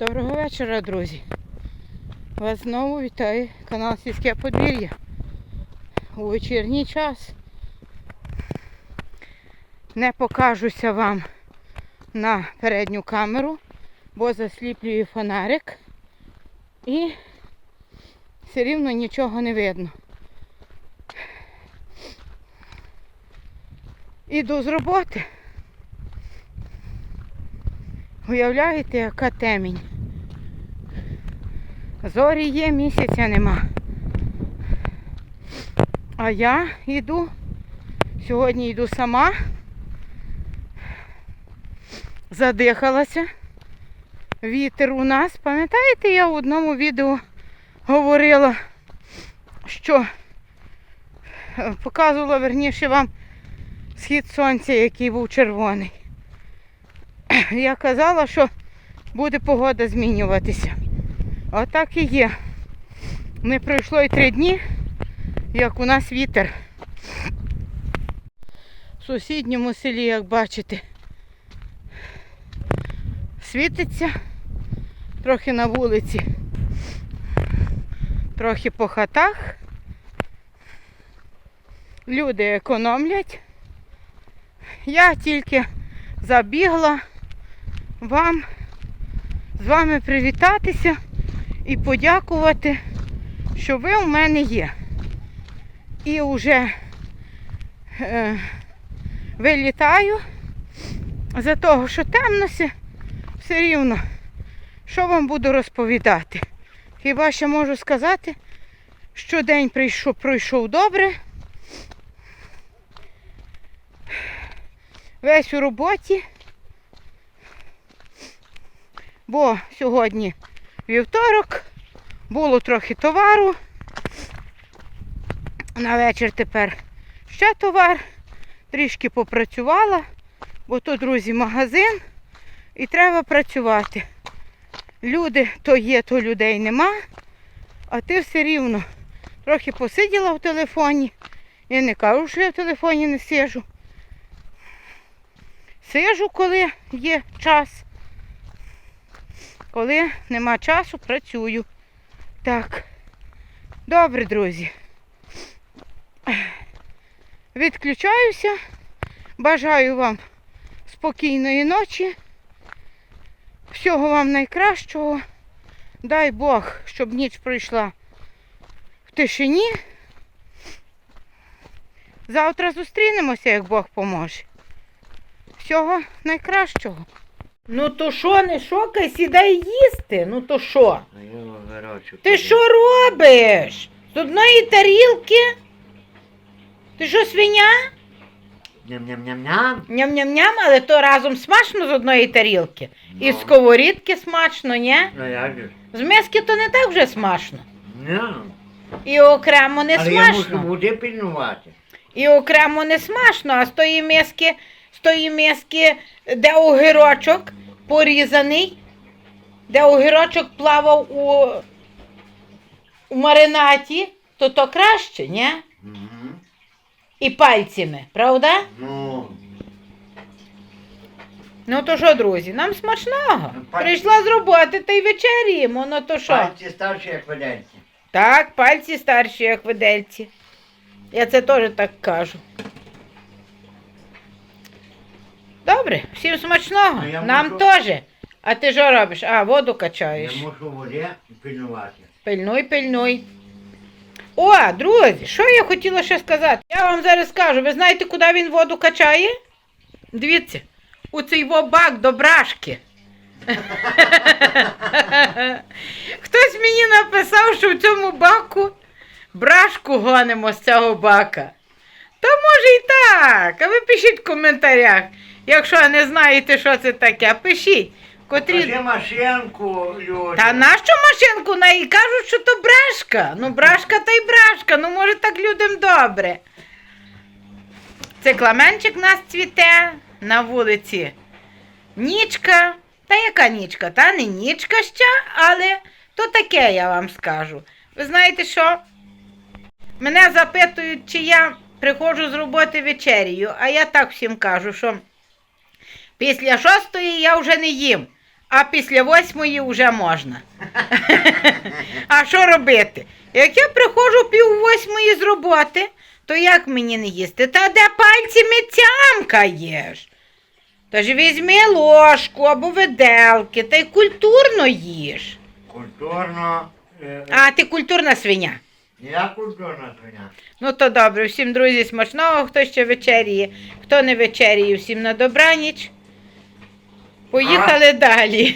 Доброго вечора, друзі. Вас знову вітає канал Сільське подвір'я. У вечірній час не покажуся вам на передню камеру, бо засліплює фонарик і все рівно нічого не видно. Іду з роботи. Уявляєте, яка темінь. Зорі є, місяця нема. А я йду, сьогодні йду сама, задихалася. Вітер у нас. Пам'ятаєте, я в одному відео говорила, що е, показувала верніше вам схід сонця, який був червоний. Я казала, що буде погода змінюватися. Отак і є. Не пройшло й три дні, як у нас вітер. В сусідньому селі, як бачите, світиться трохи на вулиці, трохи по хатах. Люди економлять. Я тільки забігла вам з вами привітатися і подякувати, що ви у мене є. І вже е, вилітаю за того, що темно все, все рівно. Що вам буду розповідати? Хіба ще можу сказати, що день прийшов, пройшов добре. Весь у роботі. Бо сьогодні вівторок, було трохи товару. На вечір тепер ще товар. Трішки попрацювала, бо то, друзі, магазин і треба працювати. Люди то є, то людей нема, а ти все рівно трохи посиділа в телефоні. Я не кажу, що я в телефоні не сижу. Сижу, коли є час. Коли нема часу, працюю. Так. Добре, друзі. Відключаюся. Бажаю вам спокійної ночі. Всього вам найкращого. Дай Бог, щоб ніч пройшла в тишині. Завтра зустрінемося, як Бог поможе. Всього найкращого. Ну то що, не шокай, сідай їсти. Ну то що? А я вигорачу. Ти що робиш? З одної тарілки? Ти що, свиня? Ням-ням-ням-ням. Ням-ням-ням, але то разом смачно з одної тарілки. І з Ну. сковорідки смачно, ні? Ну як же? З миски то не так вже смачно. Ням. І окремо не Але я мушу смачно. води. І окремо не смачно, а з тої миски, тої миски, де огірочок порізаний, де огірочок плавав у, у маринаті, то то краще, ні? І пальцями, правда? Ну, Ну то що, друзі, нам смачного. Ну, пальці- Прийшла з роботи та й вечеряємо, ну то що? пальці старші, як веденці. Так, пальці старші, як видельці. Я це теж так кажу. Добре, всім смачного. Я Нам можу- теж. А ти що робиш? А, воду качаєш. Я мушу води пильнувати. Пильнуй, пильнуй. О, друзі, що я хотіла ще сказати? Я вам зараз скажу, ви знаєте, куди він воду качає? Дивіться, у цей во бак до брашки. Хтось мені написав, що в цьому баку брашку гонимо з цього бака. Та може і так. А ви пишіть в коментарях, якщо не знаєте, що це таке, пишіть. Котрі... Покажи машинку, люди. Та нащо машинку? На і кажуть, що то брашка. Ну, брашка та й брашка. Ну, може, так людям добре. Це кламенчик нас цвіте на вулиці. Нічка. Та яка нічка? Та не нічка ще, але то таке я вам скажу. Ви знаєте що? Мене запитують, чи я приходжу з роботи вечерію, а я так всім кажу, що після шостої я вже не їм. а після восьмої вже можна. А що робити? Як я приходжу пів восьмої з роботи, то як мені не їсти? Та де пальцями тямкаєш? Та ж візьми ложку або виделки, та й культурно їж. Культурно. е, А ти культурна свиня. Я культурна свиня. Ну то добре, всім друзі, смачного, хто ще вечеріє, хто не вечеріє, всім на добраніч. Поїхали далі.